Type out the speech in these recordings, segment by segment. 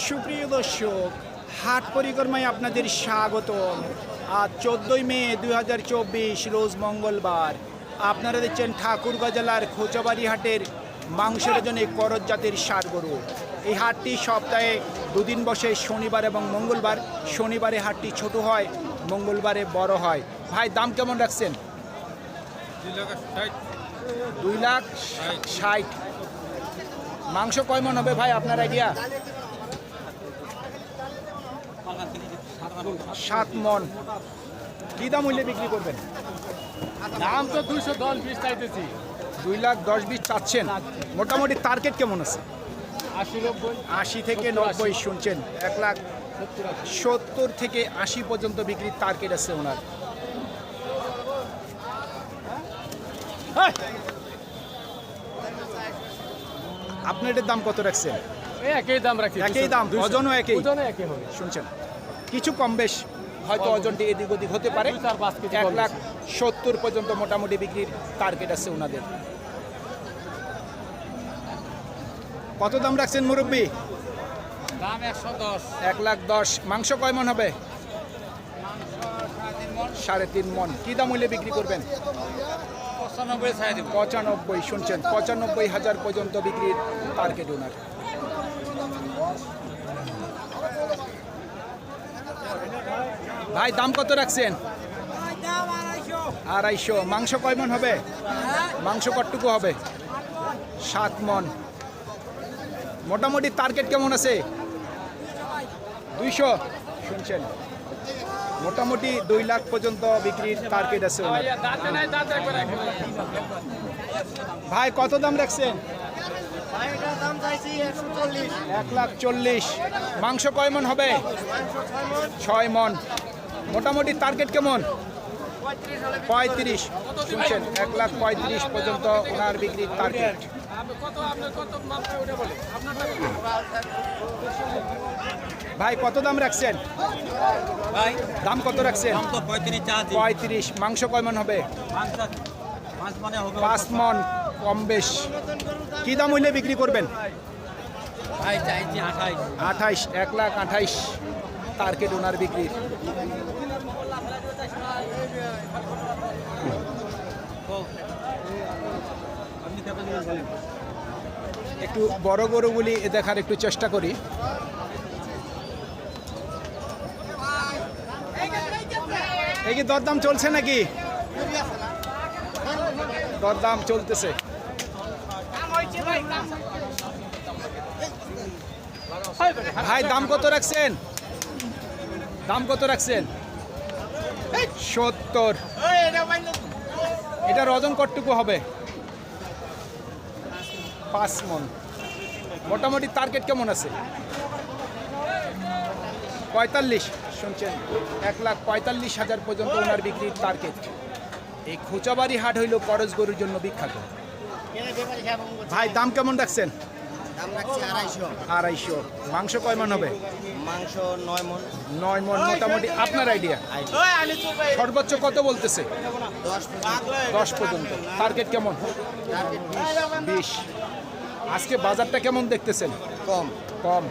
সুপ্রিয় দর্শক, হাট পরিক্রমায় আপনাদের স্বাগতম। আজ চোদ্দোই মে দু হাজার চব্বিশ, রোজ মঙ্গলবার। আপনারা দেখছেন ঠাকুরগাঁ জেলার খোঁচাবাড়ি হাটের মাংসের জন্য করজ জাতের গরু। এই হাটটি সপ্তাহে দুদিন বসে শনিবার এবং মঙ্গলবার। শনিবারে হাটটি ছোট হয়, মঙ্গলবারে বড় হয়। ভাই, দাম কেমন রাখছেন? দুই লাখ ষাট। মাংস কয় মন হবে ভাই আপনার আইডিয়া সাত মন। কি দাম হইলে বিক্রি করবেন? দাম তো দুইশো দশ বিশ চাইতেছি। দুই লাখ দশ বিশ চাচ্ছেন। মোটামুটি টার্গেট কেমন আছে? আশি নব্বই। আশি থেকে। নব্বই শুনছেন। এক লাখ সত্তর থেকে আশি পর্যন্ত বিক্রির টার্গেট আছে ওনার। আপনার এটার দাম কত রাখছেন? একই দাম রাখি একই দাম। ওজনও একই? ওজনও একই হবে। শুনছেন? কিছু কম বেশ। হয়তো ওজনটি এদিক ওদিক হতে পারে। এক লাখ সত্তর পর্যন্ত মোটামুটি বিক্রির টার্গেট আছে ওনাদের কত দাম রাখছেন মুরব্বী? দাম একশো দশ। এক লাখ দশ। মাংস কয় মন হবে? সাড়ে তিন মন। কি দাম হইলে বিক্রি করবেন? পঁচানব্বই পঁচানব্বই শুনছেন? পঁচানব্বই হাজার পর্যন্ত বিক্রির টার্গেট ওনার ভাই, দাম কত রাখছেন? আড়াইশো। মাংস কয় মন হবে? মাংস কতটুকু হবে? সাত মন। মোটামুটি টার্গেট কেমন আছে? দুইশো? শুনছেন? মোটামুটি দুই লাখ পর্যন্ত বিক্রির টার্গেট আছে। ভাই, কত দাম রাখছেন? এক লাখ চল্লিশ। মাংস কয় মন হবে? ছয় মন। মোটামুটি টার্গেট কেমন? পঁয়ত্রিশ। শুনছেন এক লাখ পঁয়ত্রিশ পর্যন্ত ওনার বিক্রির টার্গেট। ভাই কত দাম রাখছেন? ভাই। দাম কত রাখছেন? পঁয়ত্রিশ। মাংস কয় মন হবে? মাংস পাঁচ মানে হবে। পাঁচ মন। কম বেশ কি দাম হইলে বিক্রি করবেন? আঠাইশ, এক লাখ আঠাইশ। টার্গেট ওনার বলেন একটু বড় গরুগুলি দেখার একটু চেষ্টা করি। এই কি দরদাম চলছে নাকি? দরদাম চলতেছে। ভাই, দাম কত রাখছেন? দাম কত রাখছেন? সত্তর। এটার ওজন কতটুকু হবে? পাঁচ মন। মোটামুটি টার্গেট কেমন আছে? পঁয়তাল্লিশ, শুনছেন? এক লাখ পঁয়তাল্লিশ হাজার পর্যন্ত ওনার বিক্রির টার্গেট এই খোঁচাবাড়ি হাট হইল করজ গরুর জন্য বিখ্যাত। ভাই দাম কেমন রাখছেন? আড়াইশো। মাংস কয় মন হবে? মাংস নয় মন। নয় মন মোটামুটি। আপনার আইডিয়া সর্বোচ্চ কত বলতেছে? দশ দশ পর্যন্ত। টার্গেট কেমন? বিশ। আজকে বাজারটা কেমন দেখতেছেন? কম। কম।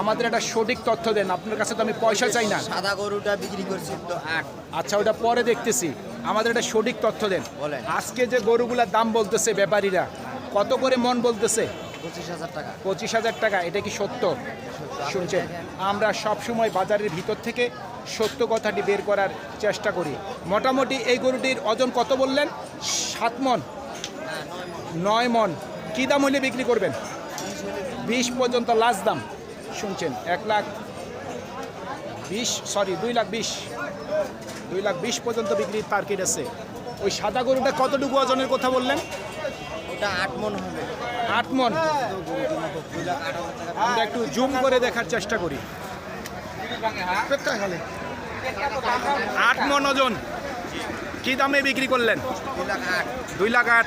আমাদের একটা সঠিক তথ্য দেন। আপনার কাছে তো আমি পয়সা চাই না। সাদা গরুটা বিক্রি করছি তো আট। আচ্ছা ওটা পরে দেখতেছি। আমাদের একটা সঠিক তথ্য দেন। আজকে যে গরুগুলার দাম বলতেছে ব্যাপারীরা কত করে মন বলতেছে? পঁচিশ হাজার টাকা। এটা কি সত্য? শুনছেন? আমরা সব সময় বাজারের ভিতর থেকে সত্য কথাটি বের করার চেষ্টা করি। মোটামুটি এই গরুটির ওজন কত বললেন? সাত মন। নয় মন। কী দাম হইলে বিক্রি করবেন? বিশ পর্যন্ত লাস্ট দাম। শুনছেন এক লাখ বিশ সরি দুই লাখ বিশ। দুই লাখ বিশ পর্যন্ত বিক্রির টার্গেট আছে। ওই সাদা গরুটা কতটুকু ওজনের কথা বললেন? ওটা আট মন হবে। আট মন? আমরা একটু জুম করে দেখার চেষ্টা করি। আট মন ওজন। কি দামে বিক্রি করলেন? দুই লাখ আট দুই লাখ আট।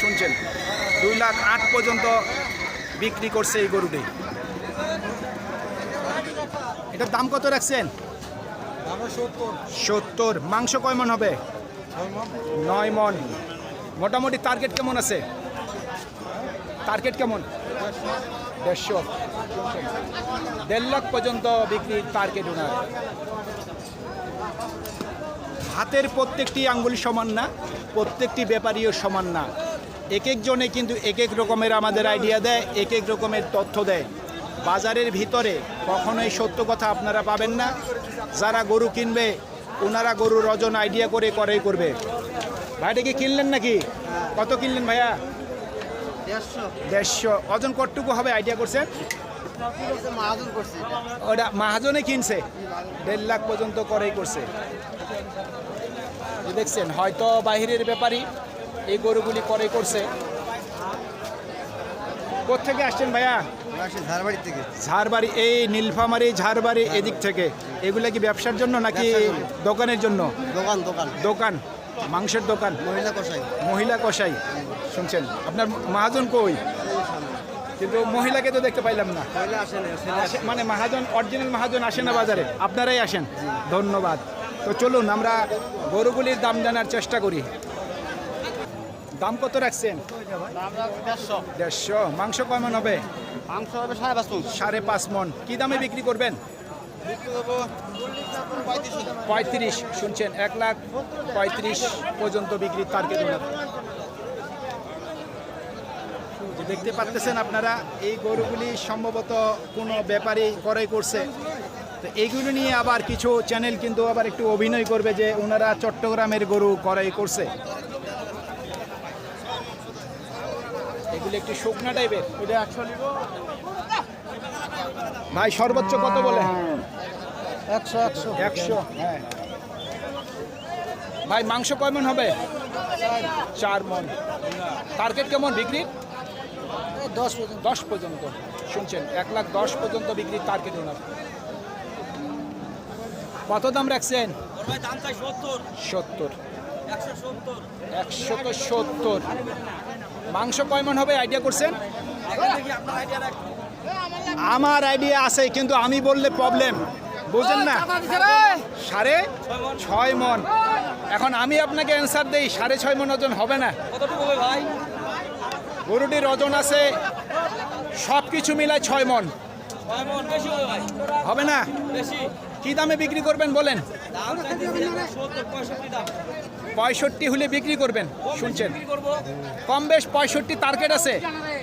শুনছেন দুই লাখ আট পর্যন্ত বিক্রি করছে এই গরুটি। এটার দাম কত রাখছেন? সত্তর। মাংস কয় মন হবে? নয় মন। মোটামুটি টার্গেট কেমন আছে? টার্গেট কেমন? দেড়শো। দেড় লাখ পর্যন্ত বিক্রির টার্গেট ওনার হাতের প্রত্যেকটি আঙ্গুল সমান না প্রত্যেকটি ব্যাপারীও সমান না। এক একজনে কিন্তু এক এক রকমের আমাদের আইডিয়া দেয় এক এক রকমের তথ্য দেয়। বাজারের ভিতরে কখনোই সত্য কথা আপনারা পাবেন না। যারা গরু কিনবে ওনারা গরুর রজন আইডিয়া করে করেই করবে। ভাইটা কি কিনলেন নাকি? কত কিনলেন ভাইয়া? দেড়শো। ওজন কতটুকু হবে আইডিয়া করছেন? ওটা মাহাজনে কিনছে। দেড় লাখ পর্যন্ত করেই করছে। দেখছেন হয়তো বাহিরের ব্যাপারই এই গরুগুলি করে করছে। কোথেকে আসছেন ভাইয়া? ঝাড়বাড়ি এই নীলফামারি ঝাড়বাড়ি এদিক থেকে। এগুলা কি ব্যবসার জন্য নাকি দোকানের জন্য? দোকান দোকান। দোকান মাংসের দোকান। মহিলা কষাই মহিলা কষাই শুনছেন? আপনার মহাজন কই? কিন্তু মহিলাকে তো দেখতে পাইলাম না। মানে মহাজন অরিজিনাল মহাজন আসে না বাজারে। আপনারাই আসেন। ধন্যবাদ। তো চলুন আমরা গরুগুলির দাম জানার চেষ্টা করি। দাম কত রাখছেন? দেড়শো। মাংস কেমন হবে? মাংস হবে সাড়ে পাঁচ মন। সাড়ে পাঁচ মন। কি দামে বিক্রি করবেন? পঁয়ত্রিশ। শুনছেন এক লাখ পঁয়ত্রিশ পর্যন্ত বিক্রির টার্গেট দেখতে পাচ্ছেন আপনারা এই গরুগুলি সম্ভবত কোনো ব্যাপারী ক্রয় করছে। তো এইগুলো নিয়ে আবার কিছু চ্যানেল কিন্তু আবার একটু অভিনয় করবে যে ওনারা চট্টগ্রামের গরু ক্রয় করছে। এগুলো একটু শুকনা টাইপের এটা একশো ভাই সর্বোচ্চ কত বলে? একশো একশো। একশো? হ্যাঁ। ভাই মাংস কয় মন হবে? চার। মন। টার্গেট কেমন বিক্রির? দশ দশ পর্যন্ত। শুনছেন এক লাখ দশ পর্যন্ত বিক্রির টার্গেট ওনার। কত দাম রাখছেন? ওর ভাই দাম চাই সত্তর। সত্তর। একশো একশো সত্তর। মাংস কয় মন হবে আইডিয়া করছেন? আমার আইডিয়া আছে, কিন্তু আমি বললে প্রবলেম বুঝেন না? সাড়ে ছয় মন এখন আমি আপনাকে অ্যান্সার দেই, সাড়ে ছয় মন ওজন হবে না। গরুটির ওজন আছে সব কিছু মিলায় ছয় মন হবে না? কি দামে বিক্রি করবেন বলেন? পঁয়ষট্টি হলে বিক্রি করবেন, শুনছেন? কম বেশ পঁয়ষট্টি টার্গেট আছে।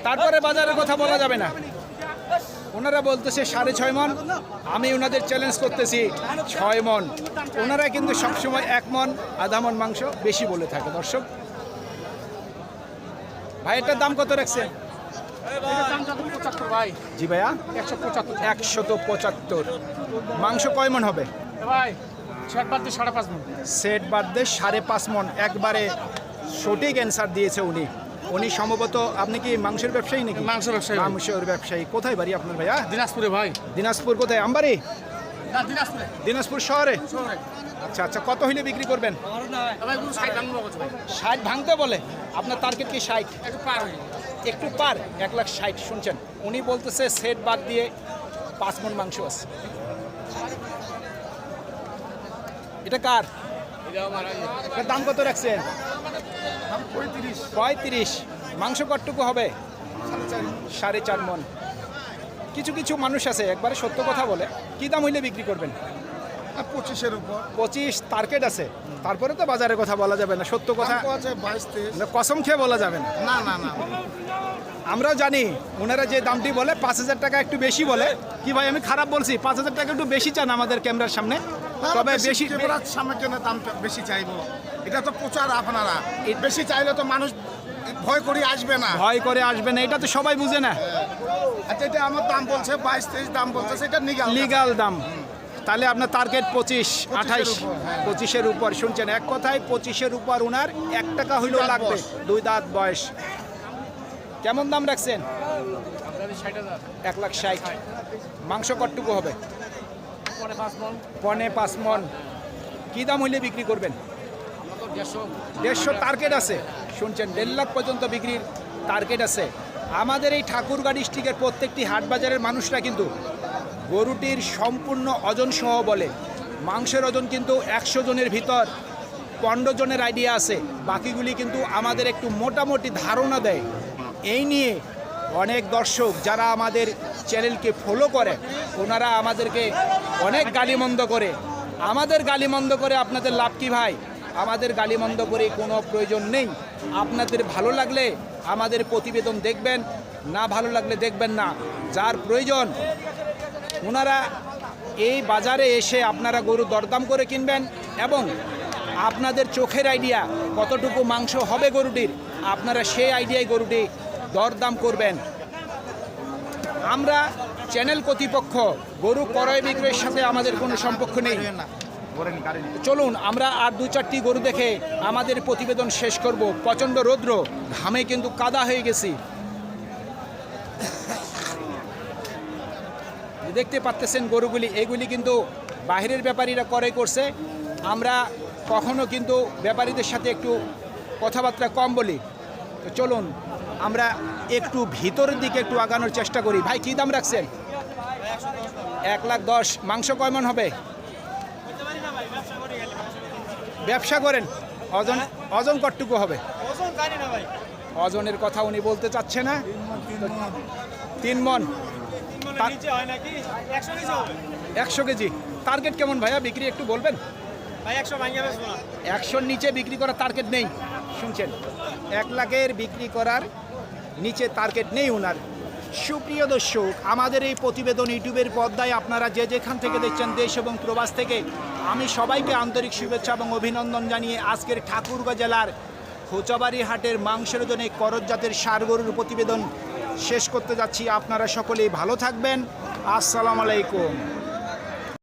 তারপরে বাজারের কথা বলা যাবে না। ওনারা বলতেছে সাড়ে ছয় মন। আমি ওনাদের চ্যালেঞ্জ করতেছি ছয় মন। ওনারা কিন্তু সবসময় এক মন, আধা মন মাংস বেশি বলে থাকে, দর্শক। ভাই, এটার দাম কত রাখছে জি একশো পঁচাত্তর। মাংস কয় মন হবে? ভাই ষাট বাদ সাড়ে পাঁচ মন। সেট বাদ সাড়ে পাঁচ মন। একবারে সঠিক অ্যান্সার দিয়েছে উনি। উনি সম্ভবত আপনি কি মাংসের ব্যবসায়ী নাকি? মাংসের ব্যবসায়ী। মাংসের ব্যবসায়ী। কোথায় বাড়ি আপনার ভাইয়া? দিনাজপুরে ভাই। দিনাজপুর কোথায়? আমবাড়ি? দিনাজপুরে। দিনাজপুর শহরে? আচ্ছা আচ্ছা কত হইলে বিক্রি করবেন? ষাট ভাঙতে বলে? আপনার টার্গেট কি ষাট? একটু পার একটু পার? এক লাখ ষাট শুনছেন? উনি বলতেছে সেট বাদ দিয়ে পাঁচ মন মাংস আছে। এটা কার? দাম কত রাখছেন? পঁয়ত্রিশ। মাংস কতটুকু হবে? সাড়ে চার মন। কিছু কিছু মানুষ আছে একবারে সত্য কথা বলে কি দাম হইলে বিক্রি করবেন? পঁচিশের উপর। পঁচিশ টার্গেট আছে। তারপরে তো বাজারের কথা বলা যাবে না সত্য কথা। আছে বাইশ তেইশ। না, কসম খেয়ে বলা যাবে না। না না না। আমরাও জানি ওনারা যে দামটি বলে পাঁচ হাজার টাকা একটু বেশি বলে। কি ভাই আমি খারাপ বলছি পাঁচ হাজার টাকা একটু বেশি চান আমাদের ক্যামেরার সামনে? তবে বেশি ক্যামেরার সামনে কেন দামটা বেশি চাইব? এটা তো প্রচার আপনারা। বেশি চাইলে তো মানুষ ভয় করে আসবে না। ভয় করে আসবে না এটা তো সবাই বুঝে না। আচ্ছা এটা আমার দাম বলছে বাইশ তেইশ দাম বলছে সেটা নিগাল লিগাল দাম। তাহলে আপনার টার্গেট পঁচিশ আঠাইশ। উপর, হ্যাঁ। পঁচিশের উপর শুনছেন? এক কথায় পঁচিশের উপর উনার এক টাকা হইলেও লাগবে। দুই দাঁত বয়স। কেমন দাম রাখছেন? এক লাখ ষাট। মাংস কটটুকু হবে? পনে পাঁচ মন। কী দাম হইলে বিক্রি করবেন? দেড়শো। টার্গেট আছে। শুনছেন দেড় লাখ পর্যন্ত বিক্রির টার্গেট আছে। আমাদের এই ঠাকুরগাঁ ডিস্ট্রিক্টের প্রত্যেকটি হাট বাজারের মানুষরা কিন্তু গরুটির সম্পূর্ণ ওজন সহ বলে। মাংসের ওজন কিন্তু একশো জনের ভিতর পনেরো জনের আইডিয়া আছে। বাকিগুলি কিন্তু আমাদের একটু মোটামুটি ধারণা দেয়। এই নিয়ে অনেক দর্শক যারা আমাদের চ্যানেলকে ফলো করে, ওনারা আমাদেরকে অনেক গালিমন্দ করে। আমাদের গালিমন্দ করে আপনাদের লাভ কি ভাই? আমাদের গালিমন্দ করে কোনো প্রয়োজন নেই। আপনাদের ভালো লাগলে আমাদের প্রতিবেদন দেখবেন, না ভালো লাগলে দেখবেন না। যার প্রয়োজন, ওনারা এই বাজারে এসে আপনারা গরু দরদাম করে কিনবেন এবং আপনাদের চোখের আইডিয়া কতটুকু মাংস হবে গরুটির, আপনারা সেই আইডিয়ায় গরুটি দরদাম করবেন। আমরা চ্যানেল কর্তৃপক্ষ, গরু ক্রয় বিক্রয়ের সাথে আমাদের কোনো সম্পর্ক নেই। চলুন, আমরা আর দু চারটি গরু দেখে আমাদের প্রতিবেদন শেষ করব। প্রচণ্ড রৌদ্র, ঘামে কিন্তু কাদা হয়ে গেছি। দেখতে পাচ্তেছেন গরুগুলি, এগুলি কিন্তু বাইরের ব্যাপারীরা ক্রয় করছে। আমরা কখনো কিন্তু ব্যাপারীদের সাথে একটু কথাবার্তা কম বলি। তো চলুন আমরা একটু ভিতরের দিকে একটু আগানোর চেষ্টা করি। ভাই কী দাম রাখছেন? এক লাখ দশ। মাংস কয়মন হবে? ব্যবসা করেন। ওজন ওজন কটটুকু হবে? ওজনের কথা উনি বলতে চাচ্ছে না। তিন মন। একশো কেজি। টার্গেট কেমন ভাইয়া? বিক্রি একটু বলবেন? একশোর নিচে বিক্রি করার টার্গেট নেই। শুনছেন? এক লাখের বিক্রি করার নিচে টার্গেট নেই ওনার সুপ্রিয় দর্শক, আমাদের এই প্রতিবেদন ইউটিউবের পর্দায় আপনারা যে যেখান থেকে দেখছেন দেশ এবং প্রবাস থেকে, আমি সবাইকে আন্তরিক শুভেচ্ছা এবং অভিনন্দন জানিয়ে আজকের ঠাকুরগাঁ জেলার খোঁচাবাড়ি হাটের মাংসের জন্য করজ জাতের সার গরুর প্রতিবেদন শেষ করতে যাচ্ছি। আপনারা সকলেই ভালো থাকবেন। আসসালামু আলাইকুম।